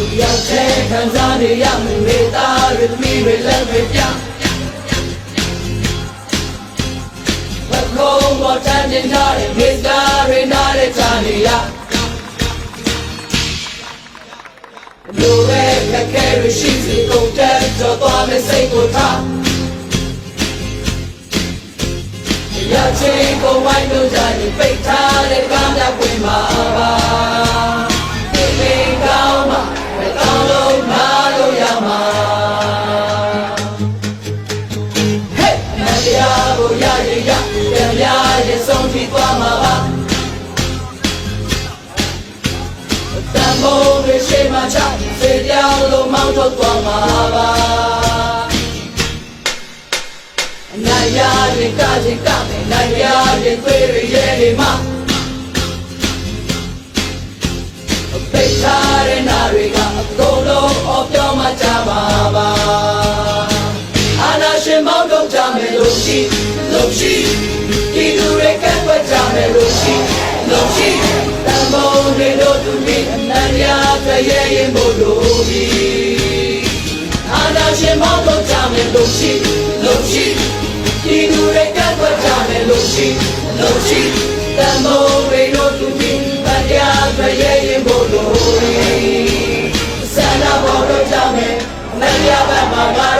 ချင်းခံစားနေရမှုတွေသားတွေသမီးတွေလက်တွေပြဘကုန်းပေါ်တန်းတင်ထားတဲ့မိသားတွေနားတဲ့ချာနေရလူပဲခက်ခဲရရှိစီကုန်တဲ့ကြောသွားမဲ့စိတ်ကိုထားရချင်းကိုဝိုင်းလို့ကြရင်ပိတ်ထားတဲ့ တန်ဖိုးတွေရှိမှချစေကြောင်းလို့မောင်းထုတ်သွားမှာပါအနိုင်ရရင်ကချင်ကမယ်နိုင်ရရင်သွေးရရဲနေမှာပိတ်ထားတဲ့နာတွေကအကုန်လုံးအော်ပြောမှကြပါပါအာနာရှင်မောင်းထု အနန္တရာတွေ့ရရင်မို့လို့ဒီအာနာရှင်မောင်းထုတ်ကြမယ်လို့ရှိလို့ရှိဒီသူတွေကပ်ွက်ကြမယ်လို့ရှိလို့ရှိတန်ဖိုးတွေတို့သူပြီးအနန္တရာတွေ့ရရင်မို့လို့ဒီဆန္ဒပေါ်တော့ကြမယ်အနန္တရာဘက်မှာငါတို့ရဲ့